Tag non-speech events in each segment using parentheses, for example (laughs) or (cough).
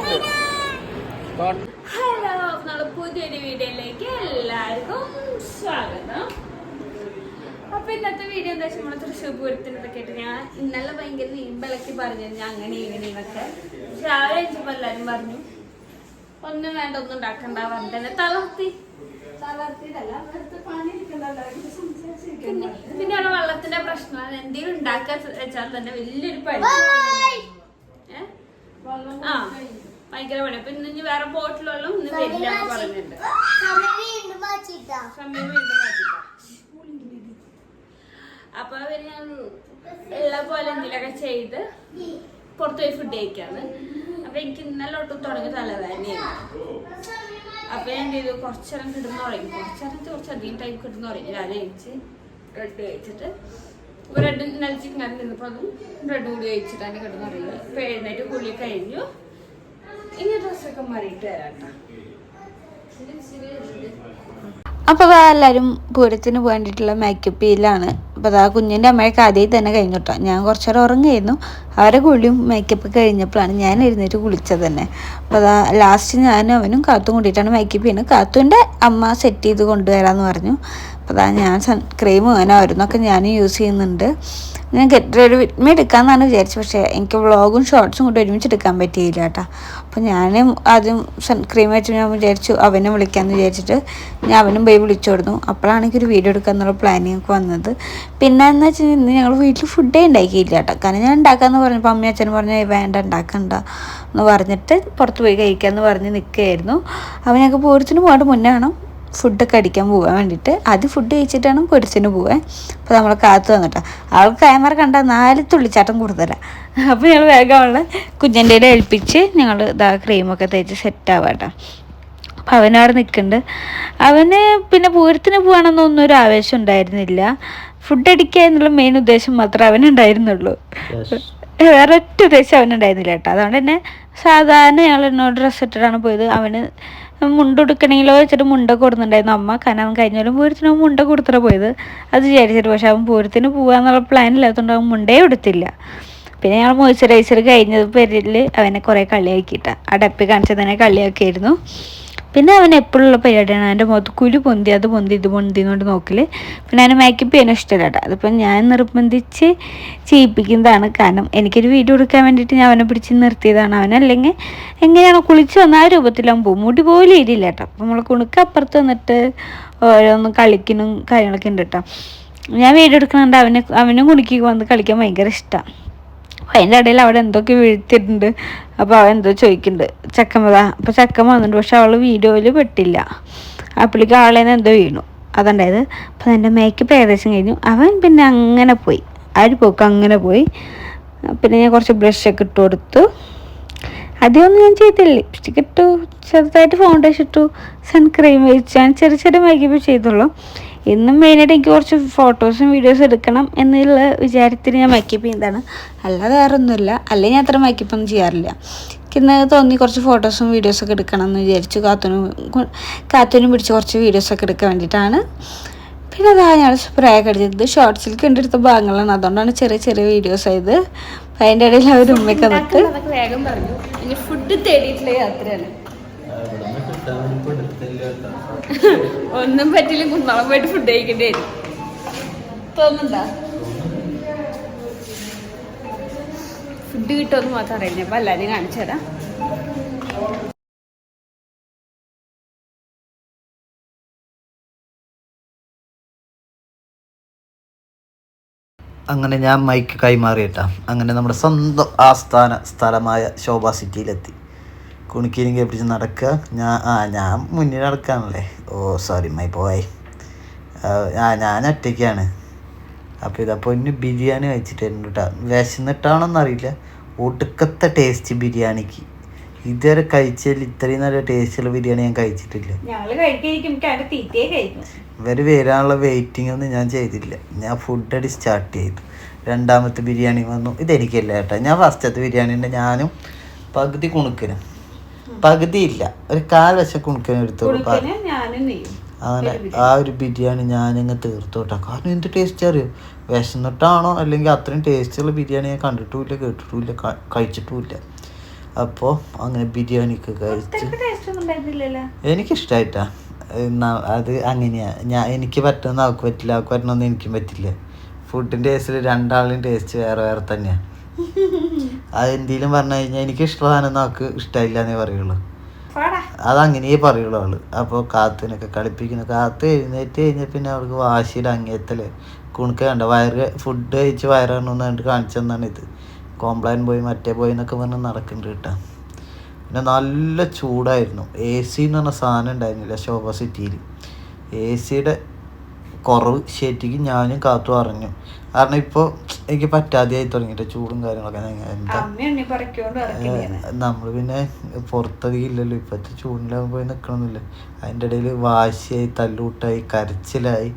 Hello നമ്മളെ പുതിയൊരു വീഡിയോയിലേക്ക് എല്ലാവർക്കും സ്വാഗതം. അപ്പൊ ഇന്നത്തെ വീഡിയോ എന്താ വെച്ചാൽ നമ്മളെ തൃശ്ശൂർ പൂരത്തിനൊക്കെ ആയിട്ട് ഞാൻ ഇന്നലെ ഭയങ്കര നീമ്പലക്കി പറഞ്ഞു ഞാൻ അങ്ങനെ ഇങ്ങനെ എന്നൊക്കെ രാവിലെ കഴിച്ചപ്പോ എല്ലാരും പറഞ്ഞു. ഒന്നും വേണ്ട ഒന്നും ഉണ്ടാക്കണ്ട പറഞ്ഞു തന്നെ തളർത്തി. പിന്നെ അവിടെ വെള്ളത്തിന്റെ പ്രശ്നമാണ് എന്തെങ്കിലും ഉണ്ടാക്കാൻ വെച്ചാൽ തന്നെ വലിയൊരു പണി? ആ. ഭയങ്കര പണി അപ്പൊ ഇന്ന് ഇനി വേറെ ബോട്ടിൽ വെള്ളം ഇന്ന് വരില്ല എന്ന് പറഞ്ഞിട്ടുണ്ട്. സമയം വീണ്ടും മാറ്റിട്ടാ അപ്പൊ അവർ ഞാൻ ഉള്ള പോലെ എന്തെങ്കിലുമൊക്കെ ചെയ്ത് പുറത്തു പോയി ഫുഡ് കഴിക്കാന്ന്. അപ്പൊ എനിക്ക് ഇന്നലെ ഒട്ടും തുടങ്ങി തലവേദനയാണ് അപ്പൊ ഞാൻ എന്ത് ചെയ്തു? കുറച്ചേരം കിടന്ന് ഉറങ്ങി. കുറച്ചേരം കുറച്ചധികം ടൈം കിടന്ന് ഉറങ്ങി. രാവിലെ കഴിച്ച് ബ്രെഡ് കഴിച്ചിട്ട് ബ്രെഡ് ഇന്നലെ ചിക്കൻ നിന്നപ്പോൾ അതും ബ്രെഡ് കൂടി കഴിച്ചിട്ട് തന്നെ കിടന്ന് ഉറങ്ങി. ഇപ്പൊ എഴുന്നേറ്റ് കുളി കഴിഞ്ഞു. ഇനി ഡ്രസ്സൊക്കെ മാറിയിട്ട് അപ്പോൾ പൂരത്തിന് വേണ്ടിയിട്ടുള്ള മേക്കപ്പ് ചെയ്യലാണ് അപ്പോൾ അതാ കുഞ്ഞിന്റെ അമ്മയൊക്കെ ആദ്യം തന്നെ കഴിഞ്ഞു കേട്ടോ ഞാൻ കുറച്ചേരം ഉറങ്ങായിരുന്നു അവരെ കുളിയും മേക്കപ്പ് കഴിഞ്ഞപ്പോഴാണ് ഞാൻ എഴുന്നേറ്റ് കുളിച്ചത് തന്നെ. അപ്പോൾ അതാ ലാസ്റ്റ് ഞാനും അവനും കാത്തും കൂടിയിട്ടാണ് മേക്കപ്പ് ചെയ്യുന്നത്. കാത്തുവിന്റെ അമ്മ സെറ്റ് ചെയ്ത് കൊണ്ടുവരാന്ന് പറഞ്ഞു. അപ്പോൾ അതാ ഞാൻ ക്രീം അങ്ങനെ ഓരോന്നൊക്കെ ഞാനും യൂസ് ചെയ്യുന്നുണ്ട്. ഞാൻ ഗെറ്റ് റെഡി വിത്ത് മീ എടുക്കാമെന്നാണ് വിചാരിച്ചത്. പക്ഷേ എനിക്ക് വ്ളോഗും ഷോർട്സും കൂടി ഒരുമിച്ച് എടുക്കാൻ പറ്റിയില്ല കേട്ടോ അപ്പോൾ ഞാൻ ആദ്യം സൺക്രീം വെച്ച് ഞാൻ വിചാരിച്ചു അവനെ വിളിക്കാമെന്ന് വിചാരിച്ചിട്ട് ഞാൻ അവനും പോയി വിളിച്ചു കൊടുത്തു. അപ്പോഴാണ് എനിക്കൊരു വീഡിയോ എടുക്കാന്നുള്ള പ്ലാനിങ് ഒക്കെ വന്നത്. പിന്നെ എന്ന് വെച്ചാൽ ഇന്ന് ഞങ്ങൾ വീട്ടിൽ ഫുഡേ ഉണ്ടാക്കിയില്ല കേട്ടോ കാരണം ഞാൻ ഉണ്ടാക്കാമെന്ന് പറഞ്ഞപ്പോൾ അമ്മ അച്ഛനും പറഞ്ഞു "ഏയ് വേണ്ട ഉണ്ടാക്കണ്ട. എന്ന് പറഞ്ഞിട്ട് പുറത്ത് പോയി കഴിക്കാമെന്ന് പറഞ്ഞ് നിൽക്കുകയായിരുന്നു അവനൊക്കെ ഞങ്ങൾക്ക് പൂരത്തിന് പോകാണ്ട് മുന്നേ ഫുഡൊക്കെ അടിക്കാൻ പോകാൻ വേണ്ടിയിട്ട്. അത് ഫുഡ് കഴിച്ചിട്ടാണ് പൊരിച്ചിന് പോവാൻ അപ്പോൾ നമ്മളെ കാത്തു വന്നിട്ടാ ആൾക്ക് ക്യാമറ കണ്ട നാല് തുള്ളിച്ചാട്ടം കൂടുതലാണ് അപ്പോൾ ഞങ്ങൾ വേഗം അവളെ കുഞ്ഞന്റെ ഏൽപ്പിച്ച് ഞങ്ങൾ ഇതാ ക്രീമൊക്കെ തേച്ച് സെറ്റ് ആവാട്ടോ. അപ്പം അവനവിടെ നിൽക്കുന്നുണ്ട്. അവന് പിന്നെ പൂരത്തിന് പോകണമെന്നൊന്നും ഒരു ആവേശം ഉണ്ടായിരുന്നില്ല. ഫുഡ് അടിക്കുക എന്നുള്ള മെയിൻ ഉദ്ദേശം മാത്രമേ അവനുണ്ടായിരുന്നുള്ളൂ. വേറെ ഒറ്റ ഉദ്ദേശം അവനുണ്ടായിരുന്നില്ല കേട്ടോ. അതുകൊണ്ട് തന്നെ സാധാരണ ഞങ്ങൾ എന്നോട് ഡ്രസ്സ് ഇട്ടിട്ടാണ് പോയത്. അവന് മുണ്ട് കൊടുക്കണമെങ്കിലോ വെച്ചിട്ട് മുണ്ട കൊടുക്കുന്നുണ്ടായിരുന്നു അമ്മ. കാരണം അവൻ കഴിഞ്ഞ കൊല്ലം പൂരത്തിന് അവൻ മുണ്ട കൊടുത്തിട്ടാണ് പോയത്. അത് വിചാരിച്ചിട്ട് പക്ഷെ അവൻ പൂരത്തിന് പോകാന്നുള്ള പ്ലാൻ ഇല്ലാത്തതുകൊണ്ട് അവൻ മുണ്ടേ എടുത്തില്ല പിന്നെ ഞങ്ങൾ മോയ്സ്ചറൈസർ കഴിഞ്ഞത് പേരിൽ അവനെ കുറേ കളിയാക്കിയിട്ട. ആ ഡപ്പി കാണിച്ചതിനെ കളിയാക്കിയായിരുന്നു. പിന്നെ അവൻ എപ്പോഴുള്ള പരിപാടിയാണ്. അവന്റെ മുഖത്ത് കുരു പൊന്തി അത് പൊന്തി ഇത് പൊന്തി എന്നുകൊണ്ട് നോക്കൽ. പിന്നെ അവന് മേക്കപ്പ് ചെയ്യാനും ഇഷ്ടമല്ല കേട്ടോ അതിപ്പം ഞാൻ നിർബന്ധിച്ച് ചെയ്യിപ്പിക്കുന്നതാണ് കാരണം എനിക്കൊരു വീഡിയോ എടുക്കാൻ വേണ്ടിയിട്ട് ഞാൻ അവനെ പിടിച്ച് നിർത്തിയതാണ്. അവനല്ലെങ്കിൽ എങ്ങനെയാണോ കുളിച്ച് വന്ന ആ രൂപത്തിലാവും പോകും. മുടി പോലും ഇരില്ല കേട്ടോ അപ്പം നമ്മൾ കുണുക്ക് അപ്പുറത്ത് വന്നിട്ട് ഓരോന്ന് കളിക്കണം കാര്യങ്ങളൊക്കെ ഉണ്ട് കേട്ടോ ഞാൻ വീഡിയോ എടുക്കുന്നുണ്ട് അവനെ അവനും കുണുക്കി വന്ന് കളിക്കാൻ ഭയങ്കര ഇഷ്ടമാണ് അപ്പോൾ അതിന്റെ ഇടയിൽ അവിടെ എന്തൊക്കെ വീഴ്ത്തിയിട്ടുണ്ട്? അപ്പോൾ അവൻ എന്തോ ചോദിക്കുന്നുണ്ട്. ചക്കമ്മ അപ്പോൾ ചക്കമ്മ വന്നിട്ടുണ്ട്. പക്ഷെ അവൾ വീഡിയോയിൽ പെട്ടില്ല. അപ്പോഴേക്ക് ആളേന്ന് എന്തോ വീണു. അതുണ്ടായത്. അപ്പോൾ എന്റെ മേക്കപ്പ് ഏകദേശം കഴിഞ്ഞു. അവൻ പിന്നെ അങ്ങനെ പോയി. ആ ഒരു പോക്ക് അങ്ങനെ പോയി. പിന്നെ ഞാൻ കുറച്ച് ബ്രഷൊക്കെ ഇട്ട് കൊടുത്തു. അധികമൊന്നും ഞാൻ ചെയ്തില്ല. ലിപ്സ്റ്റിക് ഇട്ടു ചെറുതായിട്ട് ഫൗണ്ടേഷൻ ഇട്ടു. സൺക്രീം വെച്ചു ഞാൻ ചെറിയ ചെറിയ മേക്കപ്പ് ചെയ്തുള്ളൂ. ഇന്നും മെയിനായിട്ട് എനിക്ക് കുറച്ച് ഫോട്ടോസും വീഡിയോസും എടുക്കണം എന്നുള്ള വിചാരത്തിൽ ഞാൻ മേക്കപ്പ് ചെയ്യുന്നതാണ് അല്ലാതെ വേറെ ഒന്നുമില്ല. അല്ലെങ്കിൽ ഞാൻ അത്ര മേക്കപ്പ് ഒന്നും ചെയ്യാറില്ല. ഇന്ന് തോന്നി കുറച്ച് ഫോട്ടോസും വീഡിയോസൊക്കെ എടുക്കണം എന്ന് വിചാരിച്ചു. കാത്തനും കാത്തനും പിടിച്ച് കുറച്ച് വീഡിയോസൊക്കെ എടുക്കാൻ വേണ്ടിയിട്ടാണ്. പിന്നെ അതാ ഞാൻ സ്പ്രേ ഒക്കെ അടിച്ചത്. ഷോർട്സിൽ കണ്ടെടുത്ത ഭാഗങ്ങളാണ്. അതുകൊണ്ടാണ് ചെറിയ ചെറിയ വീഡിയോസ് ആയത്. അപ്പം അതിന്റെ ഇടയിൽ അവർ ഉമ്മയൊക്കെ നമുക്ക് വേഗം പറഞ്ഞു. ഇനി ഫുഡ് തേടിയിട്ടുള്ള യാത്രയാണ്. (laughs) ഒന്നും പറ്റില്ല കുന്നോളം പോയിട്ട് ഫുഡ് കഴിക്കേണ്ടി വരും. തോന്നുന്നുണ്ടാ ഫുഡ് കിട്ടുമെന്ന് മാത്രം അറിയില്ല. അപ്പൊ എല്ലാവരും കാണിച്ചു തരാം. അങ്ങനെ ഞാൻ മൈക്ക് കൈമാറിയിട്ടാ. അങ്ങനെ നമ്മുടെ സ്വന്തം ആസ്ഥാന സ്ഥലമായ ശോഭ സിറ്റിയിലെത്തി കുണിക്കീരിങ്ങ പിടിച്ച് നടക്കുക. ഞാൻ ആ ഞാൻ മുന്നിൽ നടക്കാണല്ലേ. ഓ സോറി മൈ പോയ് ആ ഞാൻ ഒറ്റയ്ക്കാണ്. അപ്പോൾ ഇതപ്പോൾ ഇന്ന് ബിരിയാണി വെച്ചിട്ടുണ്ട് കേട്ടോ വിശന്നിട്ടാണോന്നറിയില്ല ഒടുക്കത്തെ ടേസ്റ്റ് ബിരിയാണിക്ക്. ഇതുവരെ കഴിച്ചതിൽ ഇത്രയും നല്ല ടേസ്റ്റുള്ള ബിരിയാണി ഞാൻ കഴിച്ചിട്ടില്ല. ഇവർ വരാനുള്ള വെയിറ്റിംഗ് ഒന്നും ഞാൻ ചെയ്തില്ല. ഞാൻ ഫുഡ് അടി സ്റ്റാർട്ട് ചെയ്തു. രണ്ടാമത്തെ ബിരിയാണി വന്നു. ഇതെനിക്കല്ല കേട്ടോ ഞാൻ ഫസ്റ്റത്തെ ബിരിയാണി ഉണ്ട് ഞാനും പകുതി കുണുക്കനും. പകുതി ഇല്ല ഒരു കാൽ വശം കുണുക്കനും എടുത്തോളൂ അങ്ങനെ ആ ഒരു ബിരിയാണി ഞാനിങ്ങ് തീർത്തു കേട്ടോ കാരണം എന്ത് ടേസ്റ്റ് അറിയോ? വിശന്നിട്ടാണോ അല്ലെങ്കിൽ അത്രയും ടേസ്റ്റുള്ള ബിരിയാണി ഞാൻ കണ്ടിട്ടുമില്ല കേട്ടിട്ടുമില്ല കഴിച്ചിട്ടുമില്ല. അപ്പോൾ അങ്ങനെ ബിരിയാണിയൊക്കെ കഴിച്ച് എനിക്കിഷ്ടമായിട്ടാ എന്നാ- അത് അങ്ങനെയാ. ഞാൻ എനിക്ക് പറ്റുന്ന അവൾക്ക് പറ്റില്ല അവൾക്ക് പറ്റണമെന്ന് എനിക്കും പറ്റില്ല. ഫുഡിന്റെ ടേസ്റ്റിൽ രണ്ടാളുടെയും ടേസ്റ്റ് വേറെ വേറെ തന്നെയാണ് (laughs) അത് എന്തെങ്കിലും പറഞ്ഞു കഴിഞ്ഞാൽ എനിക്ക് ഇഷ്ടമാണെന്ന് നമുക്ക് ഇഷ്ടമില്ല എന്നേ പറയുള്ളൂ. അതങ്ങനെയേ പറയുള്ളൂ അവൾ അപ്പോൾ കാത്തിനൊക്കെ കളിപ്പിക്കുന്നു. കാത്ത് എഴുന്നേറ്റ് കഴിഞ്ഞാൽ പിന്നെ അവൾക്ക് വാശിയുടെ അങ്ങേത്തല്ലേ കുണുക്ക് കണ്ട? വയറ് ഫുഡ് കഴിച്ച് വയറാണെന്ന് കണ്ടിട്ട് കാണിച്ചെന്നാണ് ഇത്. കോംപ്ലൈൻ പോയി മറ്റേ പോയി എന്നൊക്കെ പറഞ്ഞ് നടക്കുന്നുണ്ട് കേട്ടോ. പിന്നെ നല്ല ചൂടായിരുന്നു. എ സി എന്ന് പറഞ്ഞ സാധനം ഉണ്ടായിരുന്നില്ല ശോഭ സിറ്റിയിൽ എ സിയുടെ കുറവ് ശരിക്ക് ഞാനും കാത്തു അറിഞ്ഞു. കാരണം ഇപ്പോൾ എനിക്ക് പറ്റാതെയായി തുടങ്ങിയിട്ട് ചൂടും കാര്യങ്ങളൊക്കെ എന്താ നമ്മൾ പിന്നെ പുറത്തധികം ഇല്ലല്ലോ. ഇപ്പോഴത്തെ ചൂടിലാകുമ്പോൾ പോയി നിൽക്കണമെന്നില്ല അതിന്റെ ഇടയിൽ വാശിയായി തല്ലൂട്ടായി കരച്ചിലായി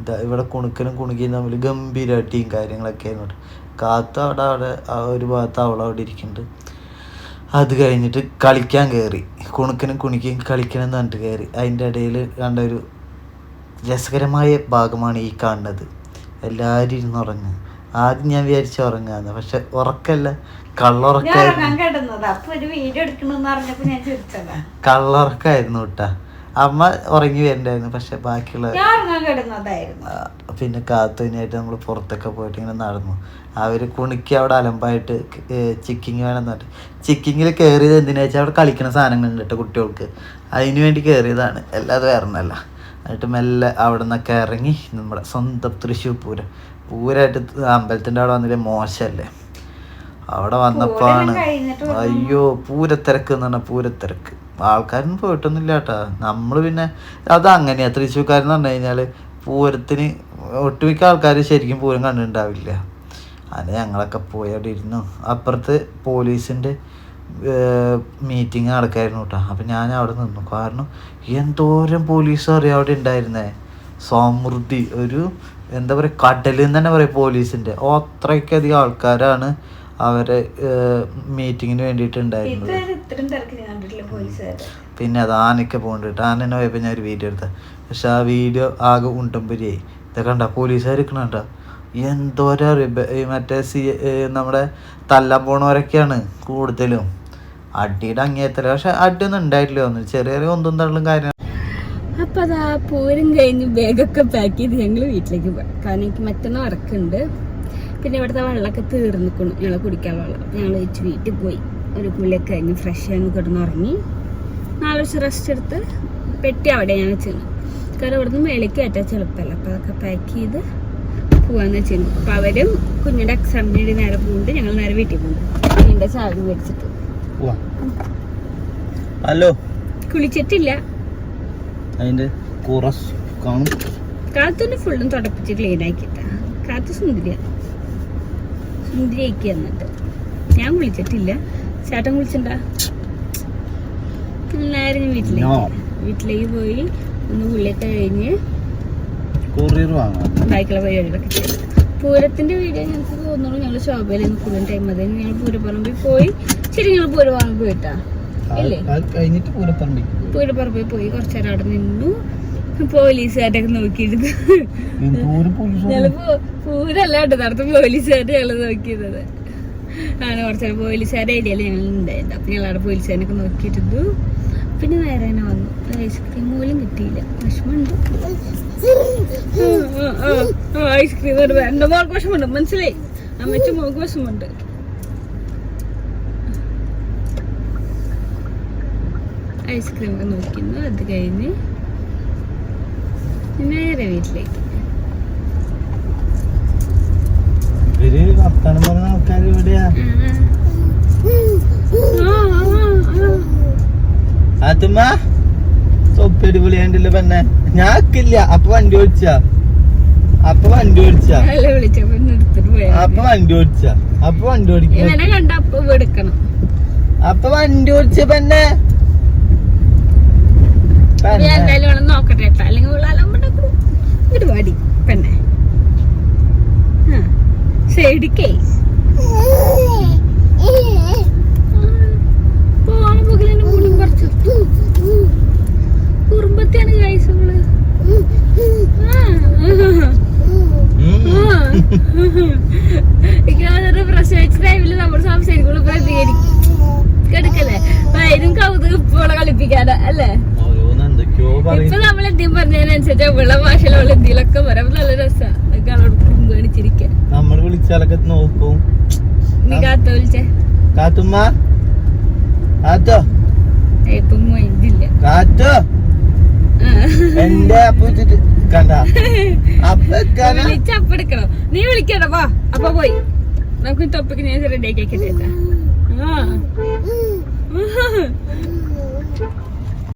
ഇതാ ഇവിടെ കുണുക്കനും കുണുക്കിയും തമ്മിൽ ഗംഭീരമായിട്ടും കാര്യങ്ങളൊക്കെ ആയിരുന്നു കാത്തു അവിടെ അവിടെ ഒരു ഭാഗത്ത് അവൾ അവിടെ ഇരിക്കുന്നുണ്ട്. അത് കഴിഞ്ഞിട്ട് കളിക്കാൻ കയറി. കുണുക്കനും കുണിക്കും കളിക്കണം എന്ന് പറഞ്ഞിട്ട് കയറി. അതിന്റെ ഇടയിൽ കണ്ട ഒരു രസകരമായ ഭാഗമാണ് ഈ കാണുന്നത്. എല്ലാവരും ഇരുന്നുറങ്ങും ആദ്യം ഞാൻ വിചാരിച്ച ഉറങ്ങാന്ന് പക്ഷെ ഉറക്കല്ല. കള്ളുറക്കായിരുന്നു. കേട്ടാ അമ്മ ഉറങ്ങി വരണ്ടായിരുന്നു പക്ഷെ ബാക്കിയുള്ള പിന്നെ കാത്തുവിനായിട്ട് നമ്മൾ പുറത്തൊക്കെ പോയിട്ട് ഇങ്ങനെ നടന്നു. അവർ കുണിക്ക് അവിടെ അലമ്പായിട്ട് ചിക്കിങ് വേണമെന്ന് പറഞ്ഞു ചിക്കിങ്ങിൽ കയറിയത് എന്തിനാ വെച്ചാൽ അവിടെ കളിക്കുന്ന സാധനങ്ങളുണ്ട് കേട്ടോ കുട്ടികൾക്ക്. അതിനു വേണ്ടി കയറിയതാണ് അല്ലാതെ വേറെ ഒന്നല്ല എന്നിട്ട് മെല്ലെ അവിടെ നിന്നൊക്കെ ഇറങ്ങി നമ്മുടെ സ്വന്തം തൃശ്ശൂർ പൂരം. പൂരമായിട്ട് അമ്പലത്തിന്റെ അവിടെ വന്നില്ലേ? മോശമല്ലേ? അവിടെ വന്നപ്പോഴാണ് അയ്യോ പൂരത്തിരക്ക് എന്ന് പറഞ്ഞാൽ പൂരത്തിരക്ക്. ആൾക്കാരൊന്നും പോയിട്ടൊന്നുമില്ല കേട്ടോ. നമ്മൾ പിന്നെ അത് അങ്ങനെയാ. തൃശ്ശൂർക്കാരെന്ന് പറഞ്ഞു കഴിഞ്ഞാൽ പൂരത്തിന് ഒട്ടുമിക്ക ആൾക്കാർ ശരിക്കും പൂരം കണ്ടിട്ടുണ്ടാവില്ല. അങ്ങനെ ഞങ്ങളൊക്കെ പോയി അവിടെ ഇരുന്നു. അപ്പുറത്ത് പോലീസിന്റെ മീറ്റിംഗ് നടക്കായിരുന്നു കേട്ടോ അപ്പം ഞാൻ അവിടെ നിന്നു. കാരണം എന്തോരം പോലീസ് അറിയാം അവിടെ ഉണ്ടായിരുന്നേ സമൃദ്ധി. ഒരു എന്താ പറയുക കടലിൽ നിന്ന് തന്നെ പറയാം പോലീസിന്റെ അത്രയ്ക്കധികം ആൾക്കാരാണ് അവരെ മീറ്റിങ്ങിന് വേണ്ടിയിട്ട് ഉണ്ടായിരുന്നത് പിന്നെ അത് ആനയ്ക്ക് പോകണ്ടിട്ട് ആനനെ പോയപ്പോൾ ഞാൻ ഒരു വീഡിയോ എടുത്ത. പക്ഷെ ആ വീഡിയോ ആകെ ഉണ്ടമ്പുരിയായി. ഇതൊക്കെ കണ്ട പോലീസുകാർ നിൽക്കണ എന്തോരം മറ്റേ സി നമ്മുടെ തല്ലാൻ പോണവരൊക്കെയാണ് കൂടുതലും. അടിയുടെ അങ്ങേത്തല പക്ഷെ അടിയൊന്നും ഉണ്ടായിട്ടില്ല തോന്നുന്നു. ചെറിയ ചെറിയ ഒന്നും തള്ളും കാര്യം അപ്പൊ അതാ പൂരം കഴിഞ്ഞ് ബാഗൊക്കെ പാക്ക് ചെയ്ത് ഞങ്ങൾ വീട്ടിലേക്ക് പോയി. കാരണം എനിക്ക് മറ്റന്നാൾ വർക്കുണ്ട് പിന്നെ ഇവിടുത്തെ വെള്ളമൊക്കെ തീർന്നിക്കണം ഞങ്ങൾ കുടിക്കാൻ വെള്ളം. ഞങ്ങൾ വെച്ച് വീട്ടിൽ പോയി. ഒരു കുളിയൊക്കെ കഴിഞ്ഞ് ഫ്രഷ് ആയി കിടന്നുറങ്ങി നാളെ വർഷം റെസ്റ്റ് എടുത്ത് പെട്ടി അവിടെ ഞാൻ ചെന്നു. കാരണം ഇവിടുന്ന് മേളിക്ക് കയറ്റാൻ ചെളുപ്പമല്ല. അപ്പോൾ അതൊക്കെ പാക്ക് ചെയ്ത് പോവാന്ന് വെച്ചിരുന്നു. അപ്പോൾ അവരും കുഞ്ഞിന്റെ എക്സാമിന് വേണ്ടി നേരെ പോകുന്നുണ്ട് ഞങ്ങൾ നേരെ വീട്ടിൽ പോകുന്നു. കുഞ്ഞിന്റെ ചാവി മേടിച്ചിട്ട്. ഹലോ. കുളിച്ചിട്ടില്ല. അതിന്റെ കുറസ് കാണും. കാത്തുന്റെ ഫുള്ളും തുടപ്പിച്ച് ക്ലീൻ ആക്കിട്ടാ കാത്തു സുന്ദരിയ. സുന്ദരിയാക്കി എന്നിട്ട് ഞാൻ കുളിച്ചിട്ടില്ല. ചേട്ടൻ വിളിച്ചിണ്ടാ എല്ലാരും ഞാൻ വീട്ടിലേക്ക്. വീട്ടിലേക്ക് പോയി ഒന്ന് കുളിയൊക്കെ കഴിഞ്ഞ് ബാക്കിയുള്ള പരിപാടികളൊക്കെ ചെയ്തു പൂരത്തിന്റെ വീഡിയോ ഞങ്ങൾക്ക് തോന്നുന്നു ഞങ്ങൾ ശോഭയിൽ കൂടുതൽ ടൈം അതായത് ഞങ്ങൾ പൂരപ്പറമ്പിൽ പോയി. ശരി ഞങ്ങൾ പൂരപ്പറമ്പിൽ പോയിട്ടാ ഇല്ലേ? കഴിഞ്ഞിട്ട് പൂരപ്പറമ്പി പൂരപ്പറമ്പിൽ പോയി. കുറച്ചേരം അവിടെ നിന്നു. പോലീസുകാരൊക്കെ നോക്കിയിരുന്നു. ഞങ്ങൾ പൂരല്ല കേട്ടോ നടത്തും പോലീസുകാരെ ഞങ്ങൾ നോക്കിയിരുന്നത്. ആണ് കുറച്ചേരം പോലീസുകാരുടെ ഐഡിയ ഞങ്ങൾ ഉണ്ടായിരുന്നു. അപ്പൊ ഞങ്ങൾ അവിടെ പോലീസുകാരനൊക്കെ നോക്കിയിരുന്നു. പിന്നെ നേരെ തന്നെ വന്നു. ഐസ്ക്രീം പോലും കിട്ടിയില്ല. വിഷമമുണ്ട്. ഐസ്ക്രീം എന്റെ മോൾക്ക് വിഷമമുണ്ട്. മനസ്സിലായി? അമ്മച്ചും മോൾക്ക് വിഷമമുണ്ട്. ഐസ്ക്രീം ഒക്കെ നോക്കുന്നു അത് കഴിഞ്ഞ് നേരെ വീട്ടിലേക്ക്. അതുമ്മ പൊളിയാണ്ടില്ല പെണ്ണെ? ഞാക്കില്ല അപ്പൊ വണ്ടി ഓടിച്ച. അപ്പൊ വണ്ടി ഓടിച്ച. അപ്പൊ വണ്ടി ഓടിച്ച. അപ്പൊ വണ്ടി ഓടിക്കും ഇവനെ കണ്ട അപ്പൊ എടുക്കണം. അപ്പൊ വണ്ടി ഓടിച്ച പെണ്ണെ ഞാൻ പെണ്ണെ. എന്തായാലും വേണം നോക്കട്ടെ കേട്ടോ. അല്ലെങ്കിൽ വിളാലമ്പണ്ടാക്കും ഇങ്ങോട്ട് പാടി പെണ്ണെ. സൈഡിക്കേ കുറുമ്പത്തിയാണ് കായ്സങ്ങൾ ഉം. പ്രസവിച്ച ടൈമിൽ നമ്മൾ സംസാരിക്കുള്ളൂ പ്രതികരിക്കും. അല്ലേ ഓരോന്ന് എന്തൊക്കെയോ ഇപ്പൊ നമ്മൾ എന്തെങ്കിലും പറഞ്ഞതിനനുസരിച്ച് അവളെ ഭാഷയിൽ അവൾ എന്തെങ്കിലുമൊക്കെ പറയാം നല്ല രസമാണ് അവളോട് മേടിച്ചിരിക്കാൻ നമ്മൾ വിളിച്ചാലൊക്കെ നോക്കും. നീ കാത്ത വിളിച്ചേ? കാത്തുമ്മ. കാത്തോ. ഇപ്പൊ മൈൻഡില്ല കാത്തോ. എന്റെ അപ്പ വെച്ചിട്ട് കണ്ട? അപ്പെടുക്കണം നീ വിളിക്കണ വാ. അപ്പൊ പോയി. നമുക്ക് തൊപ്പിക്ക് ഞാൻ റെഡി ആക്കി ആ.